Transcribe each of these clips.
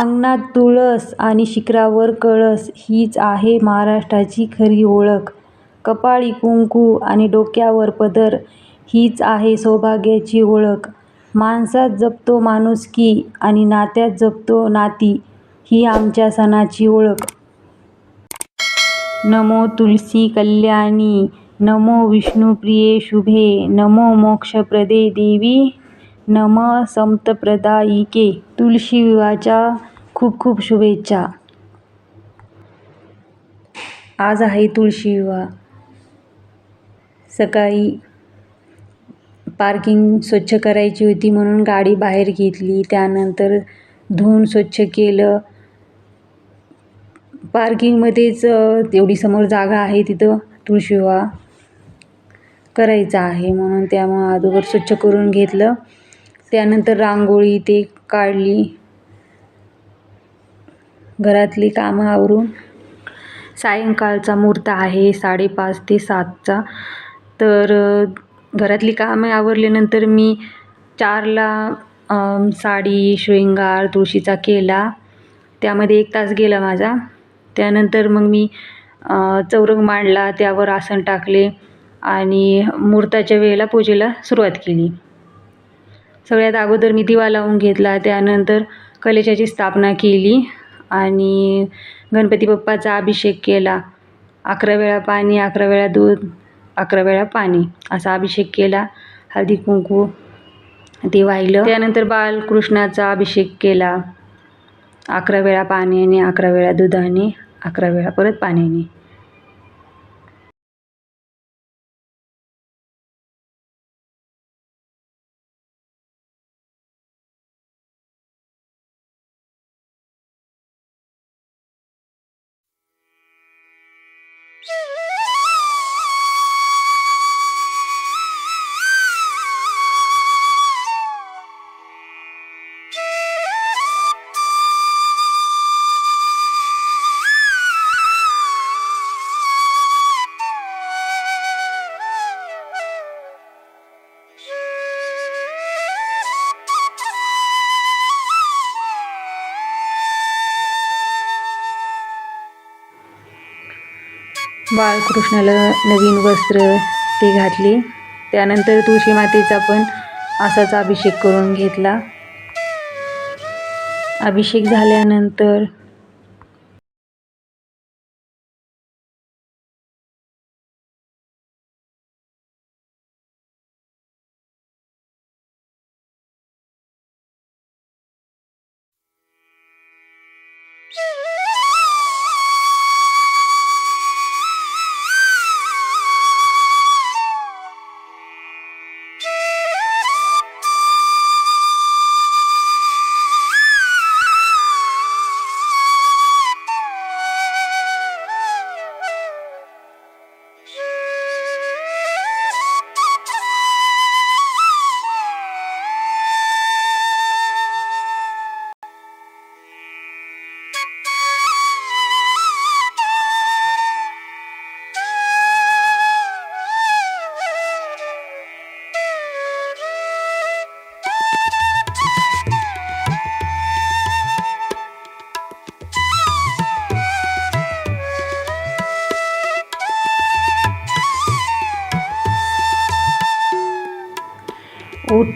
अंगणात तुळस आणि शिखरावर कळस हीच आहे महाराष्ट्राची खरी ओळख. कपाळी कुंकू आणि डोक्यावर पदर हीच आहे सौभाग्याची ओळख. माणसात जपतो माणुसकी आणि नात्यात जपतो नाती ही आमच्या सणाची ओळख. नमो तुलसी कल्याणी नमो विष्णुप्रिये शुभे नमो मोक्षप्रदे देवी नमः समताप्रदायिके तुळशी विवाहाच्या खूप खूप शुभेच्छा. आज आहे तुळशी विवाह. सकाळी पार्किंग स्वच्छ करायची होती म्हणून गाडी बाहेर घेतली. त्यानंतर धुवून स्वच्छ केलं. पार्किंगमध्येच तेवढी समोर जागा आहे तिथं तुळशी विवाह करायचा आहे म्हणून त्यामुळं अगोदर स्वच्छ करून घेतलं. त्यानंतर रांगोळी ते काढली. घरातली कामं आवरून सायंकाळचा मुहूर्त आहे साडेपाच ते सातचा. तर घरातली कामं आवरल्यानंतर मी चारला साडी, शृंगार तुळशीचा केला. त्यामध्ये एक तास गेला माझा. त्यानंतर मग मी चौरंग मांडला, त्यावर आसन टाकले आणि मुहूर्ताच्या वेळेला पूजेला सुरुवात केली. सगळ्यात अगोदर मी दिवा लावून घेतला. त्यानंतर कलेशाची स्थापना केली आणि गणपती बाप्पाचा अभिषेक केला. अकरा वेळा पाणी, अकरा वेळा दूध, अकरा वेळा पाणी असा अभिषेक केला. हळदी कुंकू ते वाहिलं. त्यानंतर बालकृष्णाचा अभिषेक केला. अकरा वेळा पाण्याने, अकरा वेळा दुधाने, अकरा वेळा परत पाण्याने. बाळकृष्णाला नवीन वस्त्र ते घातले. त्यानंतर तुळशी मातेचा पण असाच अभिषेक करून घेतला. अभिषेक झाल्यानंतर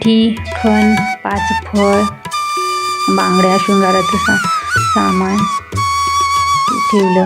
ओठी, खण, पाच फळ, बांगड्या, शृंगाराचं सा सामान ठेवलं.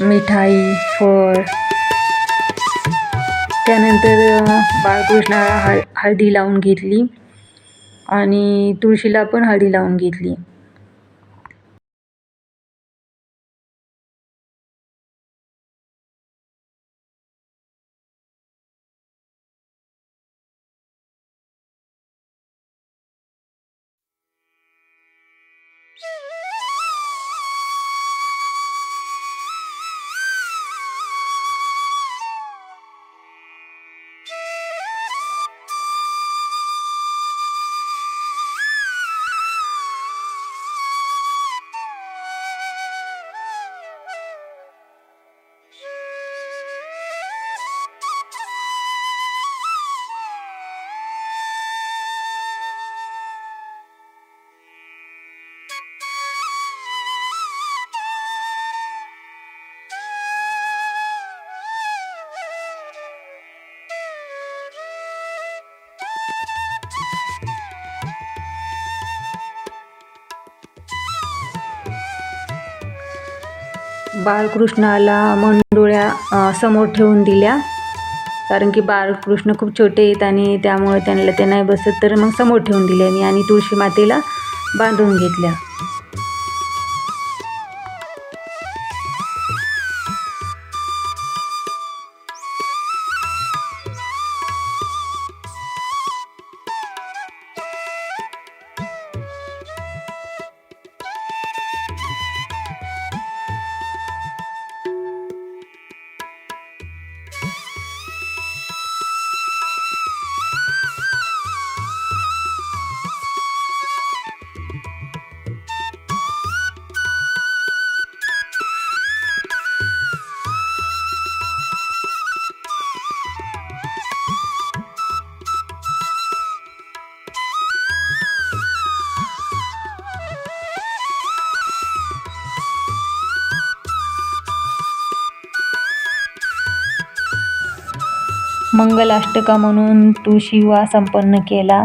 मिठाई फळ. त्यानंतर अ, बाळकृष्णाला हळ हळदी लावून घेतली. आणि तुळशीला पण हळदी लावून घेतली. बाळकृष्णाला मंडोळ्या समोर ठेवून दिल्या. कारण की बाळकृष्ण खूप छोटे आहेत आणि त्यामुळे त्यांना ते नाही बसत. तर मग समोर ठेवून दिल्या मी आणि तुळशी मातेला बांधून घेतल्या. मंगलाष्टका म्हणून तो शिवा संपन्न केला.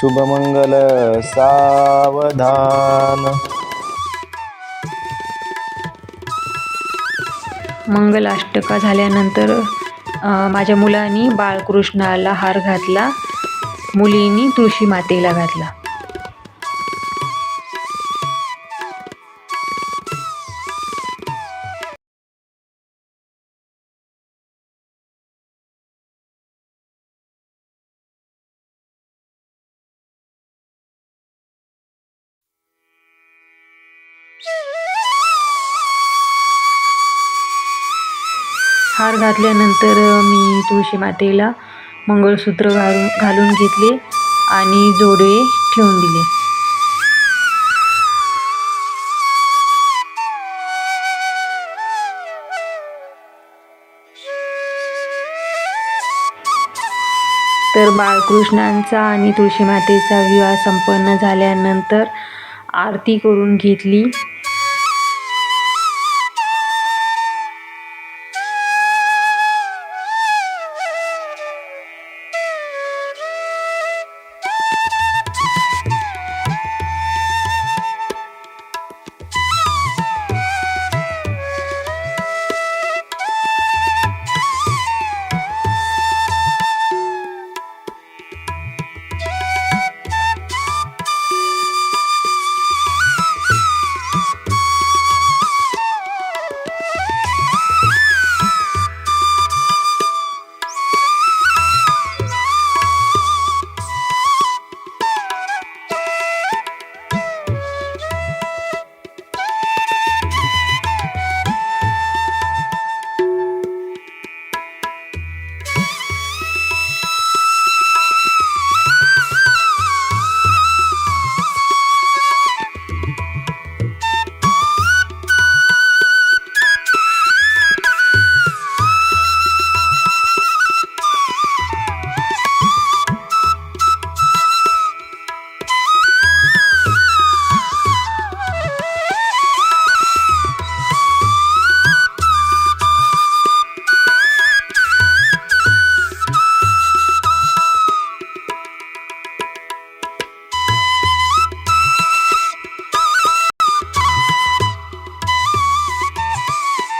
शुभमंगल सावधान। मंगलाष्टका झाल्यानंतर माझ्या मुलांनी बाळकृष्णाला हार घातला मुलींनी तुळशी मातेला घातला. हार घातल्यानंतर मी तुळशी मातेला मंगळसूत्र घालून घालून घेतले आणि जोडे ठेवून दिले. तर बाळकृष्णांचा आणि तुळशी मातेचा विवाह संपन्न झाल्यानंतर आरती करून घेतली.